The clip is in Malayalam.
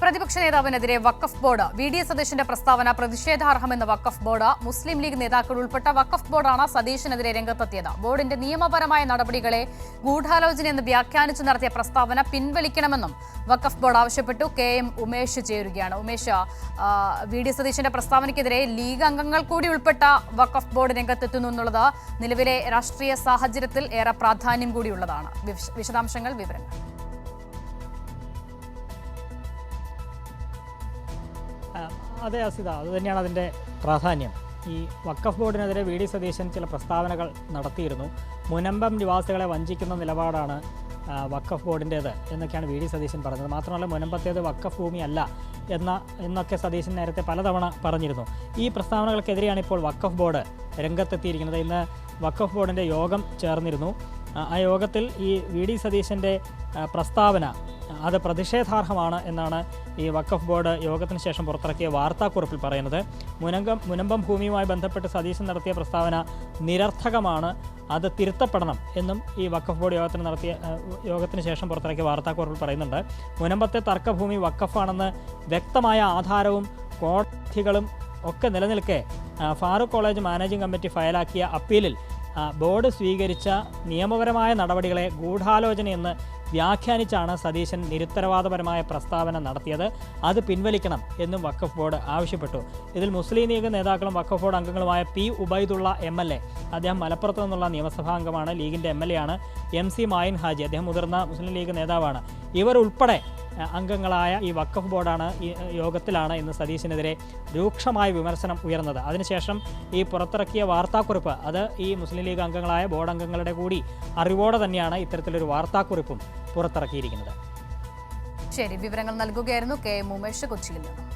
പ്രതിപക്ഷ നേതാവിനെതിരെ Waqf board V D S സതീഷിന്റെ പ്രസ്താവന പ്രതിഷേധാർഹമെന്ന വഖഫ് ബോർഡ് മുസ്ലിം ലീഗ് നേതാക്കൾ ഉൾപ്പെട്ട വഖഫ് ബോർഡാണ് സതീഷിനെതിരെ രംഗത്തെത്തിയത്. ബോർഡിന്റെ നിയമപരമായ നടപടികളെ ഗൂഢാലോചന എന്ന് വ്യാഖ്യാനിച്ചു നടത്തിയ പ്രസ്താവന പിൻവലിക്കണമെന്നും വഖഫ് ബോർഡ് ആവശ്യപ്പെട്ടു. കെ എം ഉമേഷ് ചേരുകയാണ്. ഉമേഷ് വി ഡി സതീഷിന്റെ പ്രസ്താവനയ്ക്കെതിരെ ലീഗ് അംഗങ്ങൾ കൂടി ഉൾപ്പെട്ട വഖഫ് ബോർഡ് രംഗത്തെത്തുന്നു എന്നുള്ളത് നിലവിലെ രാഷ്ട്രീയ സാഹചര്യത്തിൽ ഏറെ പ്രാധാന്യം കൂടിയുള്ളതാണ്. വിശദാംശങ്ങൾ വിവരങ്ങൾ. അതെ അസിത അത് തന്നെയാണ് അതിന്റെ പ്രാധാന്യം. ഈ വക്കഫ് ബോർഡിനെതിരെ വി ഡി സതീശൻ ചില പ്രസ്താവനകൾ നടത്തിയിരുന്നു. മുനമ്പം നിവാസികളെ വഞ്ചിക്കുന്ന നിലപാടാണ് വക്കഫ് ബോർഡിന്റേത് എന്നൊക്കെയാണ് വി ഡി സതീശൻ പറഞ്ഞത്. മാത്രമല്ല മുനമ്പത്തേത് വക്കഫ് ഭൂമിയല്ല എന്ന എന്നൊക്കെ സതീശൻ നേരത്തെ പലതവണ പറഞ്ഞിരുന്നു. ഈ പ്രസ്താവനകൾക്കെതിരെയാണ് ഇപ്പോൾ വക്കഫ് ബോർഡ് രംഗത്തെത്തിയിരിക്കുന്നത്. ഇന്ന് വക്കഫ് ബോർഡിന്റെ യോഗം ചേർന്നിരുന്നു. ആ യോഗത്തിൽ ഈ വി ഡി സതീശന്റെ പ്രസ്താവന അത് പ്രതിഷേധാർഹമാണ് എന്നാണ് ഈ വഖഫ് ബോർഡ് യോഗത്തിന് ശേഷം പുറത്തിറക്കിയ വാർത്താക്കുറിപ്പിൽ പറയുന്നത്. മുനങ്കം മുനമ്പം ഭൂമിയുമായി ബന്ധപ്പെട്ട് സതീശൻ നടത്തിയ പ്രസ്താവന നിരർത്ഥകമാണ്. അത് തിരുത്തപ്പെടണം എന്നും ഈ വഖഫ് ബോർഡ് യോഗത്തിന് നടത്തിയ യോഗത്തിന് ശേഷം പുറത്തിറക്കിയ വാർത്താക്കുറിപ്പിൽ പറയുന്നുണ്ട്. മുനമ്പത്തെ തർക്കഭൂമി വഖഫാണെന്ന് വ്യക്തമായ ആധാരവും കോടതികളും ഒക്കെ നിലനിൽക്കെ ഫാറൂഖ് കോളേജ് മാനേജിംഗ് കമ്മിറ്റി ഫയലാക്കിയ അപ്പീലിൽ ബോർഡ് സ്വീകരിച്ച നിയമപരമായ നടപടികളെ ഗൂഢാലോചനയെന്ന് വ്യാഖ്യാനിച്ചാണ് സതീശൻ നിരുത്തരവാദപരമായ പ്രസ്താവന നടത്തിയത്. അത് പിൻവലിക്കണം എന്നും വഖഫ് ബോർഡ് ആവശ്യപ്പെട്ടു. ഇതിൽ മുസ്ലിം ലീഗ് നേതാക്കളും Waqf board അംഗങ്ങളുമായ P Ubaidulla M L A അദ്ദേഹം മലപ്പുറത്ത് നിന്നുള്ള നിയമസഭാ അംഗമാണ് ലീഗിന്റെ എം എൽ എ ആണ്. എം സി മായിൻ ഹാജി അദ്ദേഹം മുതിർന്ന മുസ്ലിം ലീഗ് നേതാവാണ്. ഇവർ ഉൾപ്പെടെ അംഗങ്ങളായ ഈ വഖഫ് ബോർഡാണ് ഈ യോഗത്തിലാണ് ഇന്ന് സതീശിനെതിരെ രൂക്ഷമായ വിമർശനം ഉയർന്നത്. അതിനുശേഷം ഈ പുറത്തിറക്കിയ വാർത്താക്കുറിപ്പ് അത് ഈ മുസ്ലിം ലീഗ് അംഗങ്ങളായ ബോർഡ് അംഗങ്ങളുടെ കൂടി അറിവോടെ തന്നെയാണ് ഇത്തരത്തിലൊരു വാർത്താക്കുറിപ്പും പുറത്തിറക്കിയിരിക്കുന്നത്. ശരി വിവരങ്ങൾ നൽകുകയായിരുന്നു കെ എം ഉമേഷ് കൊച്ചിയിൽ നിന്ന്.